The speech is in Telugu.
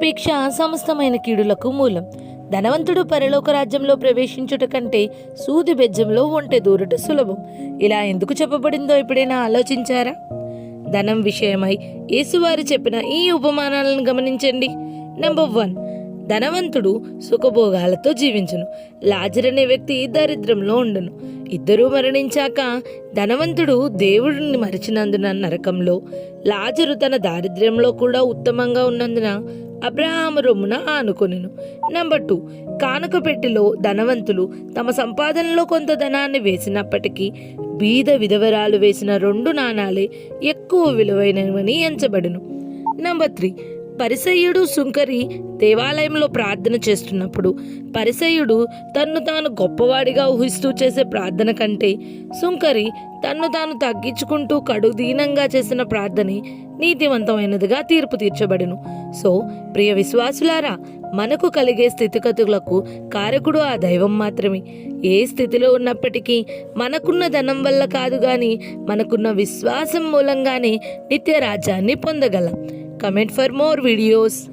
ధనాపేక్ష సమస్తమైన కీడులకు మూలం. ధనవంతుడు పరలోక రాజ్యంలో ప్రవేశించుట కంటే సూది బెజ్జంలో ఒంటె దూరట సులభం. ఇలా ఎందుకు చెప్పబడిందో ఎప్పుడైనా ఆలోచించారా? ధనం విషయమై యేసువారు చెప్పిన ఈ ఉపమానాలను గమనించండి. నెంబర్ వన్ ధనవంతుడు సుఖభోగాలతో జీవించును. లాజర్ అనే వ్యక్తి దరిద్రంలో ఉండును. ఇద్దరూ మరణించాక ధనవంతుడు దేవుడిని మరిచినందున నరకంలో లాజరు తన దారిద్ర్యంలో కూడా ఉత్తమంగా ఉన్నందున అబ్రహాము రొమ్మున ఆనుకొనెను. నెంబర్ టూ కానుకపెట్టెలో ధనవంతులు తమ సంపాదనలో కొంత ధనాన్ని వేసినప్పటికీ బీద విధవరాలు వేసిన రెండు నాణాలే ఎక్కువ విలువైనవని ఎంచబడును. నెంబర్ త్రీ పరిసయ్యుడు సుంకరి దేవాలయంలో ప్రార్థన చేస్తున్నప్పుడు పరిసయ్యుడు తన్ను తాను గొప్పవాడిగా ఊహిస్తూ చేసే ప్రార్థన కంటే సుంకరి తన్ను తాను తగ్గించుకుంటూ కడుదీనంగా చేసిన ప్రార్థనే నీతివంతమైనదిగా తీర్పు తీర్చబడును. సో ప్రియ విశ్వాసులారా మనకు కలిగే స్థితిగతులకు కారకుడు ఆ దైవం మాత్రమే. ఏ స్థితిలో ఉన్నప్పటికీ మనకున్న ధనం వల్ల కాదు కానీ మనకున్న విశ్వాసం మూలంగానే నిత్య రాజ్యాన్ని పొందగలం. Comment for more videos.